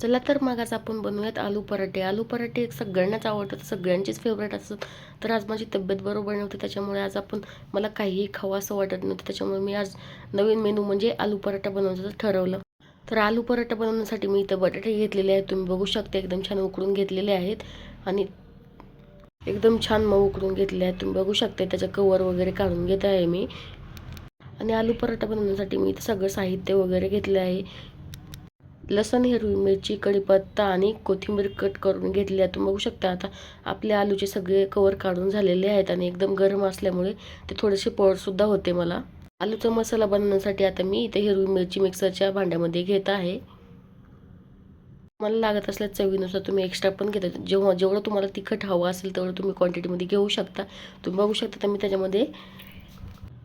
चला तर मग आज आपण बनवूयात आलू पराठे. आलू पराठे सगळ्यांनाच आवडतात सगळ्यांचीच फेवरेट असतात. तर आज माझी तब्येत बरोबर नव्हती त्याच्यामुळे आज आपण मला काहीही खावं असं वाटत नव्हतं. त्याच्यामुळे मी आज नवीन मेनू म्हणजे आलू पराठा बनवण्याचं ठरवलं. तर आलू पराठा बनवण्यासाठी मी इथं बटाटे घेतलेले आहेत. तुम्ही बघू शकता एकदम छान उकडून घेतलेले आहेत. आणि एकदम छान मऊ उकडून घेतले आहेत. तुम्ही बघू शकता त्याचं कवर वगैरे काढून घेत आहे मी. आणि आलू पराठा बनवण्यासाठी मी इथं सगळं साहित्य वगैरे घेतलं आहे. लसण हिरवी मिरची कढीपत्ता आणि कोथिंबीर कट करून घेतली आहे तुम्ही बघू शकता आता आपले आलूचे सगळे कवर काढून झालेले आहेत आणि एकदम गरम असल्यामुळे ते थोडेसे पळसुद्धा होते मला. आलूचा मसाला बनवण्यासाठी आता मी इथे हिरवी मिरची मिक्सरच्या भांड्यामध्ये घेत आहे. मला लागत असल्या चवीनुसार तुम्ही एक्स्ट्रा पण घेता. जेव्हा जेवढं तुम्हाला तिखट हवं असेल तेवढं तुम्ही क्वांटिटीमध्ये घेऊ शकता. तुम्ही बघू शकता तर मी त्याच्यामध्ये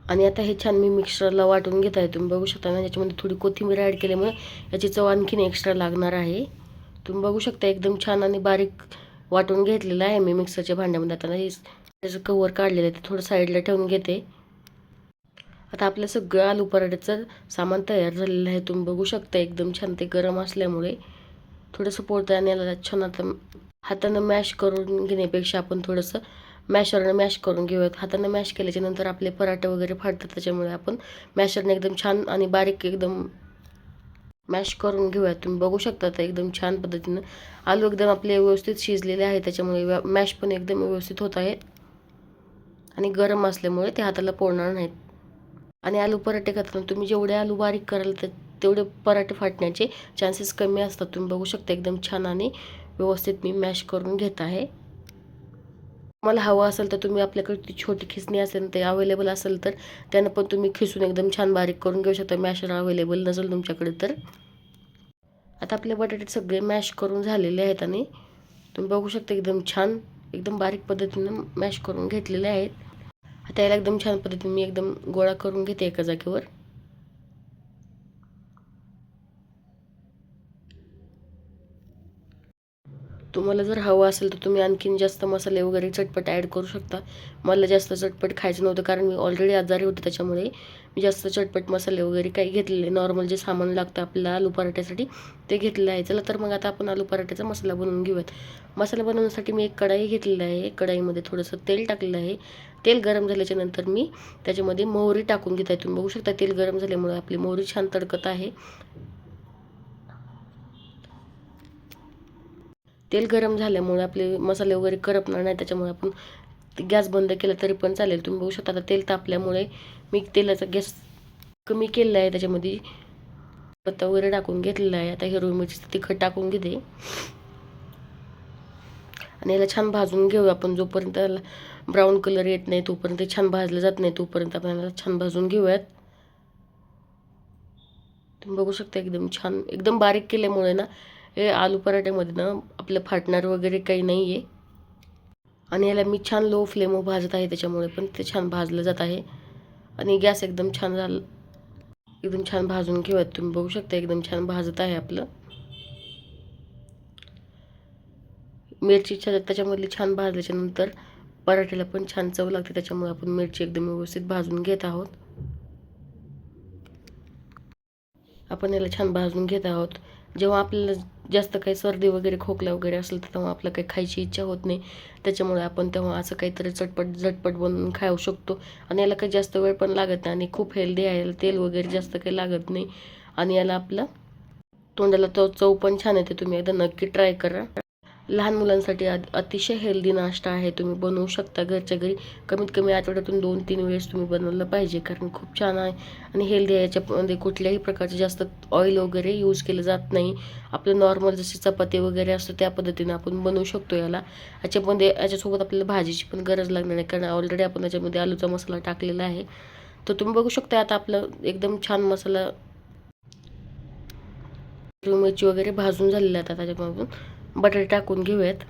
आणि आता हे छान मी मिक्सरला वाटून घेत आहे. तुम्ही बघू शकता ना याच्यामध्ये थोडी कोथिंबीर ॲड केल्यामुळे याची चव आणखीन एक्स्ट्रा लागणार आहे. तुम्ही बघू शकता एकदम छान आणि बारीक वाटून घेतलेलं आहे मी मिक्सरच्या भांड्यामध्ये. आता हे त्याचं कवर काढलेलं आहे ते थोडं साईडला ठेवून घेते. आता आपलं सगळं आलू पराठ्याचं सामान तयार झालेलं आहे. तुम्ही बघू शकता एकदम छान ते गरम असल्यामुळे थोडंसं पोळतं आणि याला छान आता हातानं मॅश करून घेण्यापेक्षा आपण थोडंसं मॅशरनं मॅश करून घेऊयात. हातानं मॅश केल्याच्यानंतर आपले पराठे वगैरे फाटतात त्याच्यामुळे आपण मॅशरने एकदम छान आणि बारीक एकदम मॅश करून घेऊयात. तुम्ही बघू शकता तर एकदम छान पद्धतीनं. आलू एकदम आपले व्यवस्थित शिजलेले आहे त्याच्यामुळे मॅश पण एकदम व्यवस्थित होत आहेत. आणि गरम असल्यामुळे ते हाताला पोळणार नाहीत. आणि आलू पराठे करताना तुम्ही जेवढे आलू बारीक कराल तर तेवढे पराठे फाटण्याचे चान्सेस कमी असतात. तुम्ही बघू शकता एकदम छान आणि व्यवस्थित मी मॅश करून घेत आहे. मला हवं असेल तर तुम्ही आपल्याकडे ती छोटी खिसणी असेल ते अवेलेबल असेल तर त्यानं पण तुम्ही खिसून एकदम छान बारीक करून घेऊ शकता. मॅशर अवेलेबल नसेल तुमच्याकडे तर. आता आपले बटाटे सगळे मॅश करून झालेले आहेत आणि तुम्ही बघू शकता एकदम छान एकदम बारीक पद्धतीनं मॅश करून घेतलेले आहेत. आता याला एकदम छान पद्धतीने मी एकदम गोळा करून घेते एका जागेवर. तुम्हाला जर हवं असेल तर तुम्ही आणखीन जास्त मसाले वगैरे चटपट ॲड करू शकता. मला जास्त चटपट खायचं नव्हतं कारण मी ऑलरेडी आजारी होते त्याच्यामुळे मी जास्त चटपट मसाले वगैरे काही घेतलेले नॉर्मल जे सामान लागतं आपल्याला आलू पराठ्यासाठी ते घेतलेलं आहे. चला तर मग आता आपण आलू पराठ्याचा मसाला बनवून घेऊयात. मसाला बनवण्यासाठी मी एक कढाई घेतलेली आहे. कढाईमध्ये थोडंसं तेल टाकलेलं आहे. तेल गरम झाल्याच्यानंतर मी त्याच्यामध्ये मोहरी टाकून घेत आहे. तुम्ही बघू शकता तेल गरम झाल्यामुळे आपली मोहरी छान तडकत आहे. तेल गरम झाल्यामुळे आपले मसाले वगैरे करपणार नाही त्याच्यामुळे आपण गॅस बंद केला तरी पण चालेल. तुम्ही बघू शकता आता तेल तापल्यामुळे मी तेलाचा गॅस कमी केलेला आहे त्याच्यामध्ये पत्ता वगैरे टाकून घेतलेला आहे. आता हिरवी मिरची तिखट टाकून घेते. आणि याला छान भाजून घेऊ आपण. जोपर्यंत याला ब्राऊन कलर येत नाही तोपर्यंत छान भाजलं जात नाही तोपर्यंत आपण याला छान भाजून घेऊयात. तुम्ही बघू शकता एकदम छान एकदम बारीक केल्यामुळे ना हे आलू पराठ्यामध्ये ना आपलं फाटणार वगैरे काही नाही आहे आणि याला मी छान लो फ्लेम भाजत आहे त्याच्यामुळे पण ते छान भाजलं जात आहे. आणि गॅस एकदम छान झालं एकदम छान भाजून घेऊयात. तुम्ही बघू शकता एकदम छान भाजत आहे आपलं. मिरची त्याच्यामधली छान भाजल्याच्यानंतर पराठ्याला पण छान चव लागते. त्याच्यामुळे आपण मिरची एकदम व्यवस्थित भाजून घेत आहोत. आपण याला छान भाजून घेत आहोत. जेव्हा आपल्याला जास्त काही सर्दी वगैरे खोकला वगैरे असेल तर तेव्हा आपलं काही खायची इच्छा होत नाही. त्याच्यामुळे आपण तेव्हा असं काहीतरी चटपट झटपट बनवून खाऊ शकतो. आणि याला काही जास्त वेळ पण लागत नाही आणि खूप हेल्दी आहे. याला तेल वगैरे जास्त काही लागत नाही. आणि याला आपलं तोंडाला तो चव पण छान येते. तुम्ही एकदा नक्की ट्राय करा. लहान मुलांसाठी अतिशय हेल्दी नाश्ता आहे. तुम्ही बनवू शकता घरच्या घरी. कमीत कमी आठवड्यातून दोन तीन वेळेस तुम्ही बनवलं पाहिजे कारण खूप छान आहे. आणि हेल्दी आहे. याच्यामध्ये कुठल्याही प्रकारचे जास्त ऑइल वगैरे यूज केलं जात नाही. आपलं नॉर्मल जशी चपाती वगैरे असतं त्या पद्धतीने आपण बनवू शकतो याला. याच्यामध्ये याच्यासोबत आपल्याला भाजीची पण गरज लागणार नाही कारण ऑलरेडी आपण याच्यामध्ये आलूचा मसाला टाकलेला आहे. तर तुम्ही बघू शकता आता आपलं एकदम छान मसाला मिरची वगैरे भाजून झालेला आता त्याच्यामधून. बटाटे टाकून घेऊयात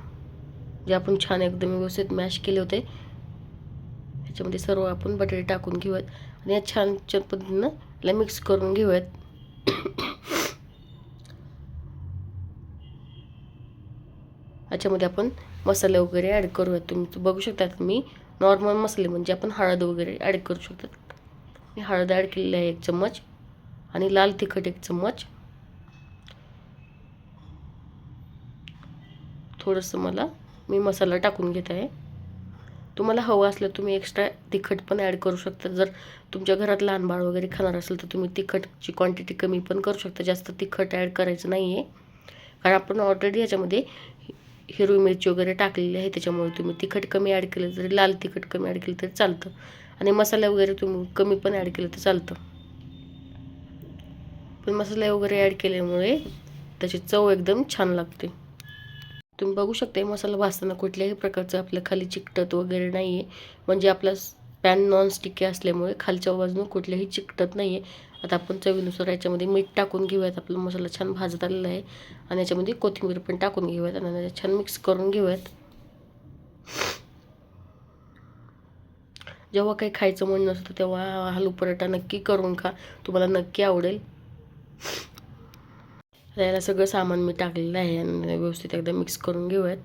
जे आपण छान एकदम व्यवस्थित मॅश केले होते. ह्याच्यामध्ये सर्व आपण बटाटे टाकून घेऊयात आणि या छान छान पद्धतीनं याला मिक्स करून घेऊयात. याच्यामध्ये आपण मसाले वगैरे ॲड करूयात. तुम्ही बघू शकता मी नॉर्मल मसाले म्हणजे आपण हळद वगैरे ॲड करू शकतात. मी हळद ॲड केलेली आहे एक चम्मच आणि लाल तिखट एक चम्मच. थोडंसं मला मी मसाला टाकून घेत आहे. तुम्हाला हवं असलं तुम्ही एक्स्ट्रा तिखट पण ॲड करू शकता. जर तुमच्या घरात लहान बाळ वगैरे खाणार असेल तर तुम्ही तिखटची क्वांटिटी कमी पण करू शकता. जास्त तिखट ॲड करायचं नाही आहे कारण आपण ऑलरेडी याच्यामध्ये हिरवी मिरची वगैरे टाकलेली आहे त्याच्यामुळे तुम्ही तिखट कमी ॲड केलं तरी लाल तिखट कमी ॲड केलं तरी चालतं. आणि मसाले वगैरे तुम्ही कमी पण ॲड केलं तर चालतं. पण मसाले वगैरे ॲड केल्यामुळे त्याची चव एकदम छान लागते. तुम्ही बघू शकता मसाला भाजताना कुठल्याही प्रकारचं आपलं खाली चिकटत वगैरे नाही आहे म्हणजे आपला पॅन नॉन स्टिकी असल्यामुळे खालच्या बाजूनं कुठल्याही चिकटत नाही आहे आता आपण चवीनुसार याच्यामध्ये मीठ टाकून घेऊयात. आपला मसाला छान भाजत आलेला आहे. आणि याच्यामध्ये कोथिंबीर पण टाकून घेऊयात आणि छान मिक्स करून घेऊयात. जेव्हा काही खायचं मन नसतं तेव्हा आलू पराठा नक्की करून खा. तुम्हाला नक्की आवडेल. याला सगळं सामान मी टाकलेलं आहे आणि व्यवस्थित एकदा मिक्स करून घेऊयात.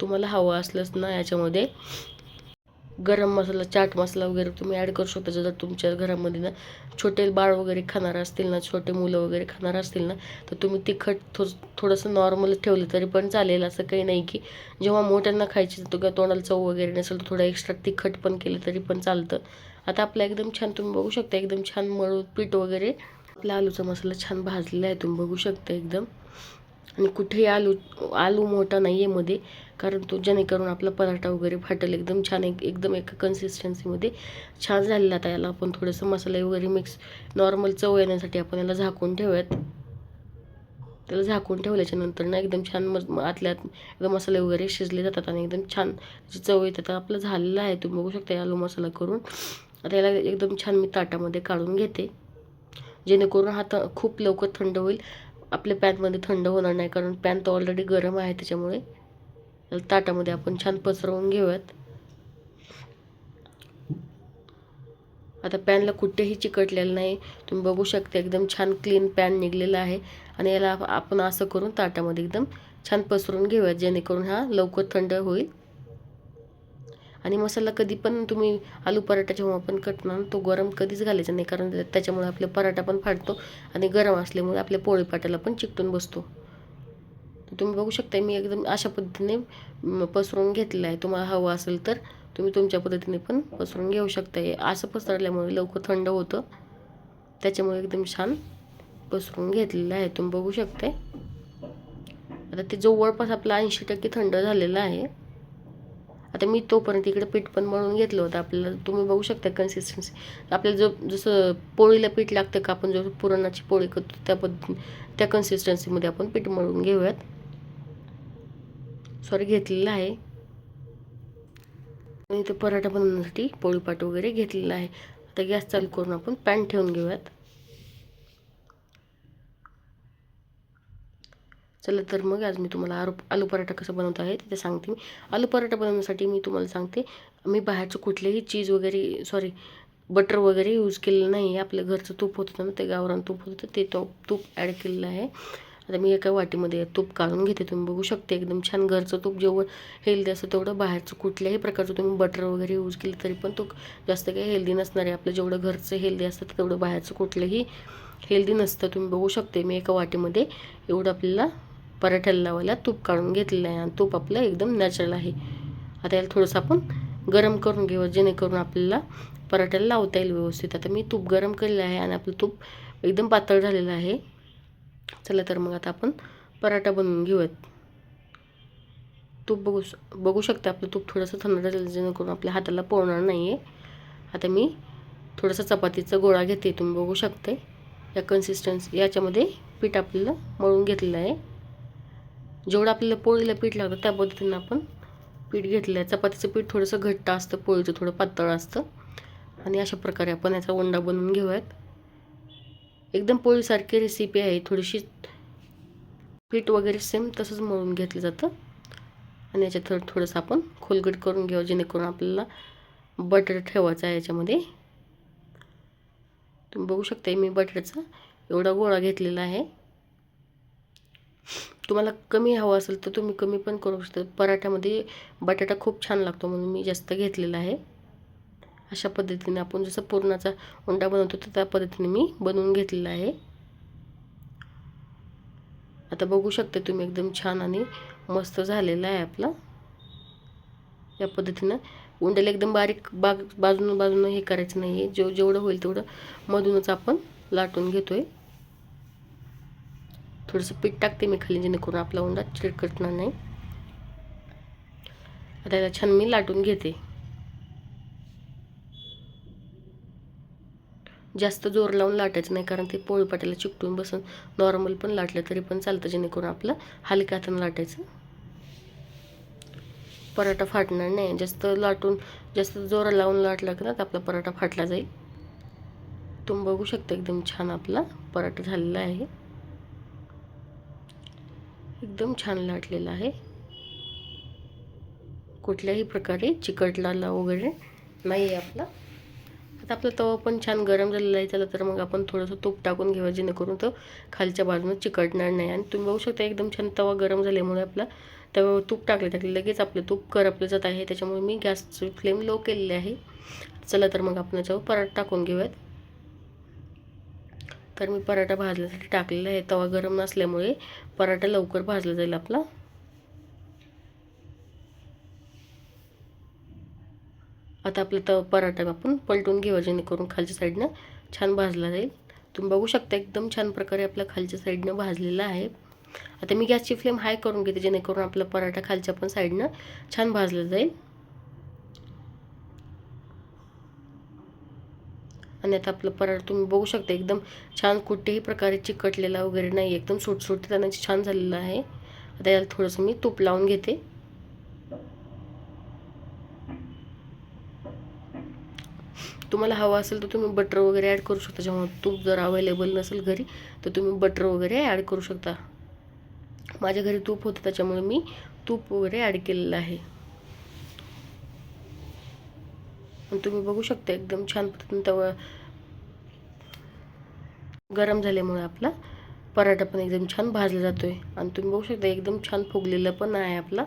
तुम्हाला हवं असलंच ना याच्यामध्ये. गरम मसाला चाट मसाला वगैरे तुम्ही ॲड करू शकता. जर तुमच्या घरामध्ये ना छोटे बाळ वगैरे खाणार असतील ना छोटे मुलं वगैरे खाणार असतील ना तर तुम्ही तिखट थो थोडंसं नॉर्मल ठेवलं तरी पण चालेल. असं काही नाही की जेव्हा मोठ्यांना खायची तर तोंडाला चव वगैरे नसेल तर थोडं एक्स्ट्रा तिखट पण केलं तरी पण चालतं. आता आपलं एकदम छान तुम्ही बघू शकता एकदम छान मळून पीठ वगैरे आपला आलूचा मसाला छान भाजलेला आहे तुम्ही बघू शकता एकदम. आणि कुठेही आलू आलू मोठा नाही आहे मध्ये कारण तो जेणेकरून आपला पराठा वगैरे फाटेल. एकदम छान एक एकदम एका कन्सिस्टन्सीमध्ये छान झालेला आता याला आपण थोडंसं मसाले वगैरे मिक्स नॉर्मल चव येण्यासाठी आपण याला झाकून ठेवूयात. त्याला झाकून ठेवल्याच्या नंतर ना एकदम छान मग आतल्यात एकदम मसाले वगैरे शिजले जातात आणि एकदम छान चव येतात आपलं झालेलं आहे. तुम्ही बघू शकता आलू मसाला करून. आता याला एकदम छान मी ताटामध्ये काढून घेते. जेणेकरून हा त खूप लवकर थंड होईल. आपल्या पॅनमध्ये थंड होणार नाही कारण पॅन तर ऑलरेडी गरम आहे त्याच्यामुळे. ताटामध्ये आपण छान पसरवून घेऊयात. आता पॅनला कुठेही चिकटलेलं नाही. तुम्ही बघू शकता एकदम छान क्लीन पॅन निघलेला आहे. आणि याला आपण असं करून ताटामध्ये एकदम छान पसरून घेऊयात जेणेकरून हा लवकर थंड होईल. आणि मसाला कधी पण तुम्ही आलू पराठा जेव्हा आपण कटणार तो गरम कधीच घालायचा नाही कारण त्याच्यामुळे आपला पराठा पण फाटतो आणि गरम असल्यामुळे आपल्या पोळीपाट्याला पण चिकटून बसतो. तुम्ही बघू शकता मी एकदम अशा पद्धतीने पसरून घेतलेलं आहे. तुम्हाला हवं असेल तर तुम्ही तुमच्या पद्धतीने पण पसरून घेऊ शकता असं पसरल्यामुळे लवकर थंड होतं. त्याच्यामुळे एकदम छान पसरून घेतलेलं आहे. तुम्ही बघू शकता आता ते जवळपास आपला ऐंशी टक्के थंड झालेलं आहे. आता मी तोपर्यंत इकडे पीठ पण मळून घेतलं होतं. आपल्याला तुम्ही बघू शकता कन्सिस्टन्सी आपल्याला जो जसं पोळीला पीठ लागतं का आपण जो पुरणाची पोळी करतो त्या पद्धती त्या कन्सिस्टन्सीमध्ये आपण पीठ मळून घेऊयात. सॉरी घेतलेलं आहे. आणि इथं पराठा बनवण्यासाठी पोळीपाट वगैरे घेतलेला आहे. आता गॅस चालू करून आपण पॅन ठेवून घेऊयात. चला तर मग आज मी तुम्हाला आरू आलू पराठा कसं बनवत आहे ते सांगते मी. आलू पराठा बनवण्यासाठी मी तुम्हाला सांगते मी बाहेरचं कुठलेही चीज वगैरे सॉरी बटर वगैरे यूज केलेलं नाही आहे. आपलं घरचं तूप होतं ना ते गावरान तूप होतं ते तो तूप ॲड केलेलं आहे. आता मी एका वाटीमध्ये तूप काढून घेते. तुम्ही बघू शकते एकदम छान घरचं तूप जेवढं हेल्दी असतं तेवढं बाहेरचं कुठल्याही प्रकारचं तुम्ही बटर वगैरे यूज केलं तरी पण तो जास्त काही हेल्दी नसणार आहे. आपलं जेवढं घरचं हेल्दी असतं तेवढं बाहेरचं कुठलंही हेल्दी नसतं. तुम्ही बघू शकते मी एका वाटीमध्ये एवढं आपल्याला पराठ्याला लावायला तूप काढून घेतलेलं आहे. आणि तूप आपलं एकदम नॅचरल आहे. आता याला थोडंसं आपण गरम करून घेऊ जेणेकरून आपल्याला पराठ्याला लावता येईल व्यवस्थित. आता मी तूप गरम केलेलं आहे आणि आपलं तूप एकदम पातळ झालेलं आहे. चला तर मग आता आपण पराठा बनवून घेऊयात. तूप बघू बघू शकता आपलं तूप थोडंसं थंड झालेलं जेणेकरून आपल्या हाताला पोळणार नाही आहे आता मी थोडंसं चपातीचा गोळा घेते तुम्ही बघू शकते या कन्सिस्टन्सी याच्यामध्ये पीठ आपल्याला मळून घेतलेलं आहे. जेवढं आपल्याला पोळीला पीठ लागतं त्या पद्धतीनं आपण पीठ घेतलं आहे चपातीचं पीठ थोडंसं घट्ट असतं पोळीचं थोडं पातळ असतं. आणि अशा प्रकारे आपण याचा उंडा बनवून घेऊयात. एकदम पोळीसारखी रेसिपी आहे. थोडीशी पीठ वगैरे सेम तसंच मळून घेतलं जातं. आणि याच्यात थोडं थोडंसं आपण खोलगट करून घेऊ जेणेकरून आपल्याला बटर ठेवायचा आहे याच्यामध्ये. तुम्ही बघू शकता मी बटरचा एवढा गोळा घेतलेला आहे. तुम्हाला कमी हवं असेल तर तुम्ही कमी पण करू शकता. पराठ्यामध्ये बटाटा खूप छान लागतो म्हणून मी जास्त घेतलेला आहे. अशा पद्धतीने आपण जसं पुरणाचा उंडा बनवतो तर त्या पद्धतीने मी बनवून घेतलेला आहे. आता बघू शकता तुम्ही एकदम छान आणि मस्त झालेला आहे आपला. या पद्धतीनं उंड्याला एकदम बारीक बाग बाजूनं बाजूनं हे करायचं नाही आहे जेव जेवढं होईल तेवढं मधूनच आपण लाटून घेतो आहे थोडंसं पीठ टाकते मी खाली जेणेकरून आपला उंडा चिडकटणार नाही. आता याला छान मी लाटून घेते. जास्त जोर लावून लाटायचं नाही कारण ते पोळीपाट्याला चिकटून बसून नॉर्मल पण लाटलं तरी पण चालतं जेणेकरून आपलं हलक्या हातानं लाटायचं. पराठा फाटणार नाही. जास्त लाटून जास्त जोर लावून लाटला की ना तर आपला पराठा फाटला जाईल. तुम्ही बघू शकता एकदम छान आपला पराठा झालेला आहे. एकदम छान लाटलेला आहे. कुठल्याही प्रकारे चिकटला वगैरे नाही आहे आपला. आता आपला तवा पण छान गरम झालेला आहे. त्याला तर मग आपण थोडंसं तूप टाकून घेऊया जेणेकरून तो खालच्या बाजूनं चिकटणार नाही. आणि तुम्ही बघू शकता एकदम छान तवा गरम झाल्यामुळे आपला तव्यावर तूप टाकले टाकले लगेच आपलं तूप करपलं जात आहे. त्याच्यामुळे मी गॅसची फ्लेम लो केलेली आहे. चला तर मग आपण याच्यावर पराठा टाकून घेऊयात. तर मी पराठा भाजण्यासाठी टाकलेला आहे. तवा गरम नसल्यामुळे पराठा लवकर भाजला जाईल आपला. आता आपला तवा पराठा आपण पलटून घेऊ जेणेकरून खालच्या साईडनं छान भाजला जाईल. तुम्ही बघू शकता एकदम छान प्रकारे आपला खालच्या साईडनं भाजलेला आहे. आता मी गॅसची फ्लेम हाय करून घेते जेणेकरून आपला पराठा खालच्या पण साईडनं छान भाजला जाईल. आणि आता आपलं पराठा तुम्ही बघू शकता एकदम छान कुठेही प्रकारे चिकटलेला वगैरे नाही एकदम सुटसुटी त्यांना छान झालेलं आहे. आता याला थोडंसं मी तूप लावून घेते. तुम्हाला हवं असेल तर तुम्ही बटर वगैरे ॲड करू शकता. जेव्हा तूप जर अवेलेबल नसेल घरी तर तुम्ही बटर वगैरे ॲड करू शकता. माझ्या घरी तूप होतं त्याच्यामुळे मी तूप वगैरे ॲड केलेलं आहे आणि तुम्ही बघू शकता एकदम छान पद्धतीने तवा गरम झाल्यामुळे आपला पराठा पण एकदम छान भाजला जातोय. आणि तुम्ही बघू शकता एकदम छान फुगलेला पण आहे आपला.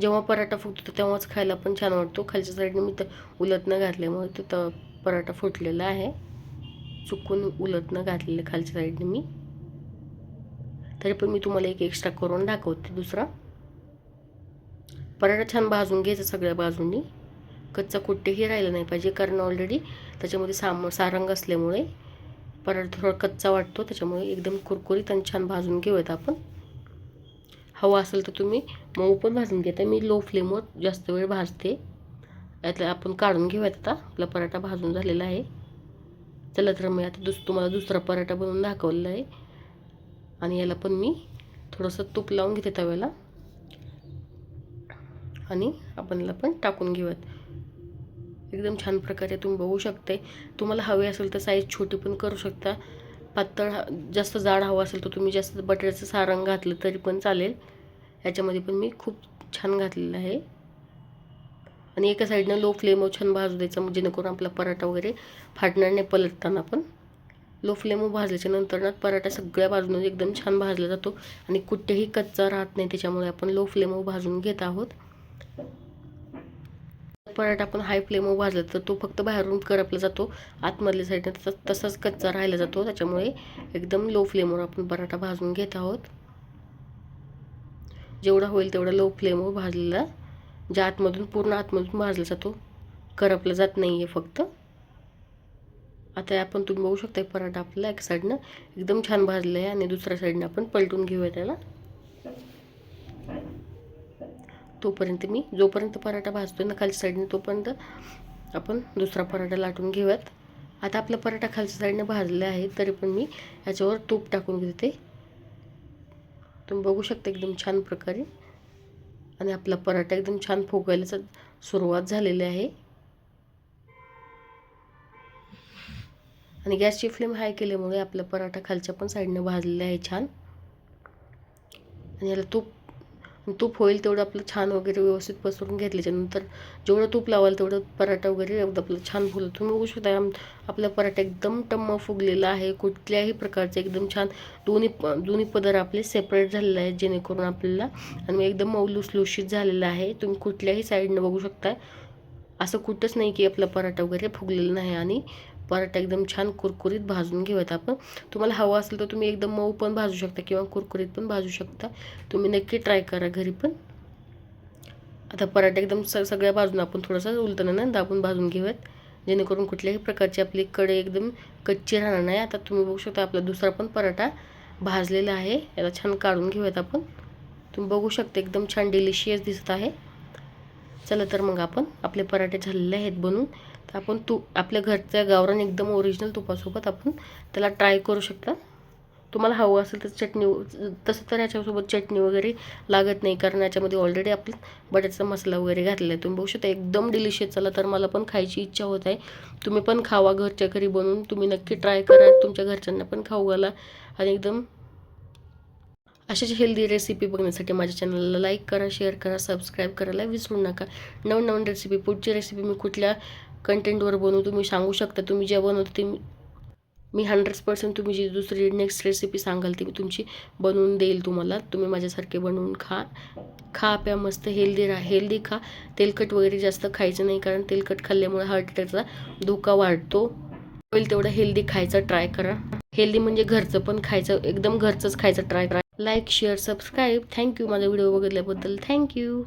जेव्हा पराठा फुगतो तेव्हाच खायला पण छान वाटतो. खालच्या साईडने मी तर न घातल्यामुळे तो त पराठा फुटलेला आहे. चुकून उलटणं घातलेलं खालच्या साईडने मी. तरी पण मी तुम्हाला एक एक्स्ट्रा करून दाखवते दुसरा. पराठा छान भाजून घ्यायचा सगळ्या बाजूंनी. कच्चा कुठेही राहिला नाही पाहिजे कारण ऑलरेडी त्याच्यामध्ये साम सारंग असल्यामुळे पराठा थोडा कच्चा वाटतो त्याच्यामुळे एकदम कुरकुरीत आणि छान भाजून घेऊयात आपण. हवा असेल तर तुम्ही मऊ पण भाजून घेता. मी लो फ्लेमवर जास्त वेळ भाजते. यातलं आपण काढून घेऊयात आता. आपला पराठा भाजून झालेला आहे. चला तर मी आता दुस तुम्हाला दुसरा पराठा बनवून दाखवलेला आहे. आणि याला पण मी थोडंसं तूप लावून घेते तव्याला. आणि आपण याला पण टाकून घेऊयात. एकदम छान प्रकारे तुम्ही बघू शकते तुम्हाला हवे असेल तर साईज छोटी पण करू शकता. पातळ जास्त जाड हवं असेल तर तुम्ही जास्त बटाट्याचं सारंग घातलं तरी पण चालेल. याच्यामध्ये पण मी खूप छान घातलेलं आहे. आणि एका साईडनं लो फ्लेमवर छान भाजू द्यायचं म्हणजे जेणेकरून आपला पराठा वगैरे फाटणार नाही पलटताना पण. लो फ्लेमवर भाजल्याच्या नंतर ना पराठा सगळ्या बाजूने एकदम छान भाजला जातो. आणि कुठेही कच्चा राहत नाही त्याच्यामुळे आपण लो फ्लेमवर भाजून घेत आहोत. पराठा आपण हाय फ्लेमवर भाजला तर तो फक्त बाहेरून करपला जातो. आतमधल्या साईडने तसा तसाच कच्चा राहिला जातो. त्याच्यामुळे एकदम लो फ्लेमवर आपण पराठा भाजून घेत आहोत. जेवढा होईल तेवढा लो फ्लेमवर भाजलेला ज्या आतमधून पूर्ण आतमधून भाजला जातो. करपला जात नाही आहे फक्त. आता आपण तुम्ही बघू शकता पराठा आपला एक साईडनं एकदम छान भाजलं आहे आणि दुसऱ्या साईडनं आपण पलटून घेऊया त्याला. तोपर्यंत मी जोपर्यंत पराठा भाजतो ना खालच्या साईडने तोपर्यंत आपण दुसरा पराठा लाटून घेऊयात. आता आपला पराठा खालच्या साईडने भाजलेला आहे तरी पण मी याच्यावर तूप टाकून घेते. तुम्ही बघू शकता एकदम छान प्रकारे. आणि आपला पराठा एकदम छान फुगायला सुरुवात झालेली आहे. आणि गॅसची फ्लेम हाय केल्यामुळे आपला पराठा खालच्या पण साईडनं भाजलेला आहे छान. आणि याला तूप तूप होईल तेवढं आपलं छान वगैरे व्यवस्थित पसरून घेतल्याच्यानंतर जेवढं तूप लावाल तेवढं पराठा वगैरे एवढं आपलं छान फुलं. तुम्ही बघू शकता आपला पराठा एकदम टम्म फुगलेला आहे कुठल्याही प्रकारचं एकदम छान दोन्ही दोन्ही पदर आपले सेपरेट झालेले आहेत जेणेकरून आपल्याला आणि एकदम मौलुसलुशीत झालेलं आहे. तुम्ही कुठल्याही साईडनं बघू शकता. असं कुठंच नाही की आपला पराठा वगैरे फुगलेला नाही आणि पराठा एकदम छान कुरकुरीत भाजून घेऊयात आपण. तुम्हाला हवं असेल तर तुम्ही एकदम मऊ पण भाजू शकता किंवा कुरकुरीत पण भाजू शकता. तुम्ही नक्की ट्राय करा घरी पण. आता पराठा एकदम स सगळ्या बाजून आपण थोडंसं उलटण्यानं दाबून भाजून घेऊयात. जेणेकरून कुठल्याही प्रकारची आपली कडे एकदम कच्ची राहणार नाही. आता तुम्ही बघू शकता आपला दुसरा पण पराठा भाजलेला आहे. याला छान काढून घेऊयात आपण. तुम्ही बघू शकता एकदम छान डिलिशियस दिसत आहे. चला तर मग आपण आपले पराठे झालेले आहेत बनून तर आपण तू आपल्या घरच्या गावरान एकदम ओरिजिनल तुपासोबत आपण त्याला ट्राय करू शकता. तुम्हाला हवं असेल तर चटणी तसं तर याच्यासोबत चटणी वगैरे लागत नाही कारण याच्यामध्ये ऑलरेडी आपण बटाट्याचा मसाला वगैरे घातलेला आहे. तुम्ही बघू शकता एकदम डिलिशियस चला तर मला पण खायची इच्छा होत आहे. तुम्ही पण खावा घरच्या घरी बनवून. तुम्ही नक्की ट्राय करा. तुमच्या घरच्यांना पण खाऊ घाला आणि एकदम अशाच हेल्दी रेसिपी बघण्यासाठी माझ्या चॅनलला लाईक करा शेअर करा सबस्क्राईब करायला विसरू नका. नवनवीन रेसिपी पुढची रेसिपी मी कुठल्या कंटेंटवर बनवू तुम्ही सांगू शकता तुम्ही जे बनवता ते मी- मी हंड्रेड पर्सेंट तुम्ही जी दुसरी नेक्स्ट रेसिपी सांगाल ती मी तुमची बनवून देईल तुम्हाला. तुम्ही माझ्यासारखे बनवून खा. खा प्या मस्त हेल्दी राहा. हेल्दी खा. तेलकट वगैरे जास्त खायचं नाही कारण तेलकट खाल्ल्यामुळे हार्ट अटॅकचा धोका वाढतो. होईल तेवढं हेल्दी खायचं ट्राय करा. हेल्दी म्हणजे घरचं पण खायचं एकदम घरचंच खायचं ट्राय करा. Like share subscribe thank you माझा व्हिडिओ बघितल्याबद्दल थँक्यू